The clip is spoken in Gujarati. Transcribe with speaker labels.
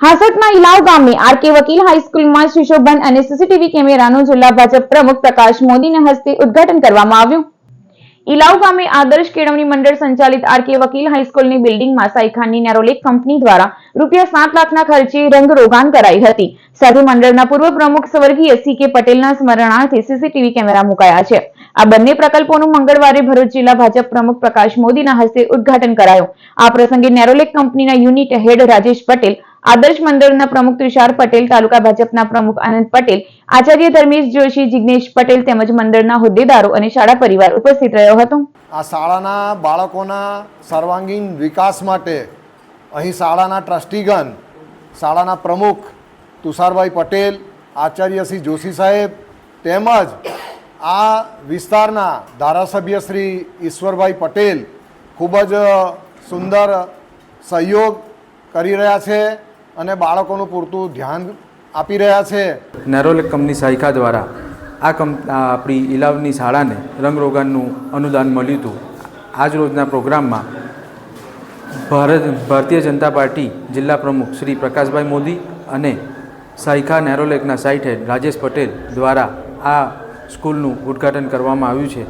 Speaker 1: હાસતના ઇલાવ ગામે આરકે વકીલ હાઈસ્કૂલમાં શિશોબંધ અને સીસીટીવી કેમેરાનું જિલ્લા ભાજપ પ્રમુખ પ્રકાશ મોદીના હસ્તે ઉદ્ઘાટન કરવામાં આવ્યું. ઇલાવ ગામે આદર્શ કેળવણી મંડળ સંચાલિત આરકે વકીલ હાઈસ્કૂલની બિલ્ડિંગમાં સાઈખાનની નેરોલેક કંપની દ્વારા રૂપિયા સાત લાખના ખર્ચે રંગરોગાન કરાઈ હતી. સાથે મંડળના પૂર્વ પ્રમુખ સ્વર્ગીય સી કે પટેલના સ્મરણાર્થે સીસીટીવી કેમેરા મુકાયા છે. આ બંને પ્રકલ્પોનું મંગળવારે ભરૂચ જિલ્લા ભાજપ પ્રમુખ પ્રકાશ મોદીના હસ્તે ઉદઘાટન કરાયું. આ પ્રસંગે નેરોલેક કંપનીના યુનિટ હેડ રાજેશ પટેલ આદર્શ મંડળના પ્રમુખ તુષાર પટેલ, તાલુકા ભાજપના પ્રમુખ આનંદ પટેલ, આચાર્ય ધર્મેશ જોશી જિજ્ઞેશ પટેલ તેમજ મંડળના હોદ્દેદારો અને શાળા પરિવાર ઉપસ્થિત રહ્યો હતો.
Speaker 2: આ શાળાના બાળકોના સર્વાંગીણ વિકાસ માટે અહીં શાળાના ટ્રસ્ટીગણ, શાળાના પ્રમુખ તુષારભાઈ પટેલ આચાર્યશ્રી જોશી સાહેબ તેમજ આ વિસ્તારના ધારાસભ્ય શ્રી ઈશ્વરભાઈ પટેલ ખૂબ જ સુંદર સહયોગ કરી રહ્યા છે. અને બાળકોનું પૂરતું ધ્યાન આપી રહ્યા છે.
Speaker 3: નેરોલેક કંપની સાયકા દ્વારા આ કંપ આપણી ઇલાવની શાળાને રંગરોગાનનું અનુદાન મળ્યું હતું. આજ રોજના પ્રોગ્રામમાં ભારત, ભારતીય જનતા પાર્ટી જિલ્લા પ્રમુખ શ્રી પ્રકાશભાઈ મોદી અને સાયખા નેરોલેકના સાઇટ હેડ રાજેશ પટેલ દ્વારા આ સ્કૂલનું ઉદ્ઘાટન કરવામાં આવ્યું છે.